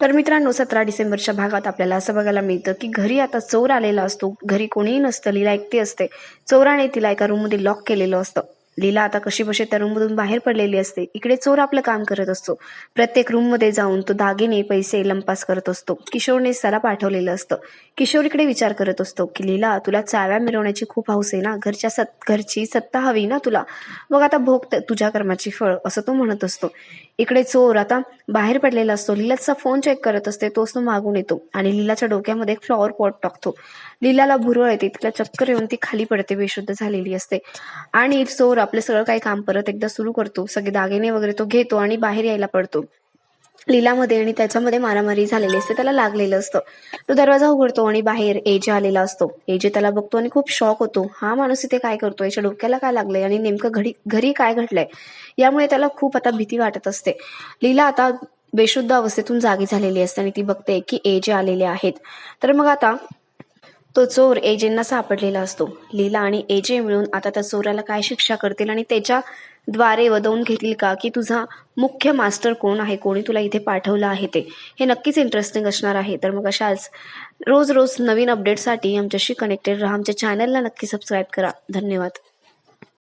तर मित्रांनो सतरा डिसेंबरच्या भागात आपल्याला असं बघायला मिळतं की घरी आता चोर आलेला असतो. घरी कोणीही नसतं लिला एकटी असते. चोराने तिला एका रूममध्ये लॉक केलेलं असतं. लीला आता कशी बशी त्या रूममधून बाहेर पडलेली असते. इकडे चोर आपलं काम करत असतो. प्रत्येक रूममध्ये जाऊन तो दागिने पैसे लंपास करत असतो. किशोरने त्याला पाठवलेलं असतं. किशोर इकडे विचार करत असतो की लीला तुला चाव्या मिळवण्याची खूप हौस आहे ना? घरच्या सत घरची सत्ता हवी ना तुला? मग आता भोग तुझ्या कर्माची फळ असं तो म्हणत असतो. इकडे चोर आता बाहेर पडलेला असतो. लीलाचा फोन चेक करत असते. तोच तो मागून येतो आणि लीलाच्या डोक्यामध्ये एक फ्लॉवर पॉट टाकतो. लीलाला भुरळ येते. तिला चक्कर येऊन ती खाली पडते. बेशुद्ध झालेली असते. आणि चोर आपलं सगळं काही काम परत एकदा सुरू करतो सगळे दागिने वगैरे तो घेतो आणि बाहेर यायला पडतो. लीलामध्ये आणि त्याच्यामध्ये मारामारी झालेली असते त्याला लागलेलं असतं. तो दरवाजा उघडतो आणि बाहेर एजे आलेला असतो. एजे त्याला बघतो आणि खूप शॉक होतो. हा माणूस इथे काय करतो याच्या डोक्याला काय लागलंय? आणि नेमकं घडी घरी काय घडलंय? यामुळे त्याला खूप आता भीती वाटत असते. लीला आता बेशुद्ध अवस्थेतून जागी झालेली असते आणि ती बघते की एजे आलेले आहेत. तर मग आता तो चोर एजेंना सापडलेला असतो. लीला आणि एजे मिळून आता त्या चोराला काय शिक्षा करतील आणि त्याच्या द्वारे वदवून घेतील का? की तुझा मुख्य मास्टर कोण आहे? कोणी तुला इथे पाठवलं आहे ते? हे नक्कीच इंटरेस्टिंग असणार आहे. तर मग अशाच रोज रोज नवीन अपडेटसाठी आमच्याशी कनेक्टेड राहा. आमच्या चॅनलला नक्की सबस्क्राईब करा. धन्यवाद.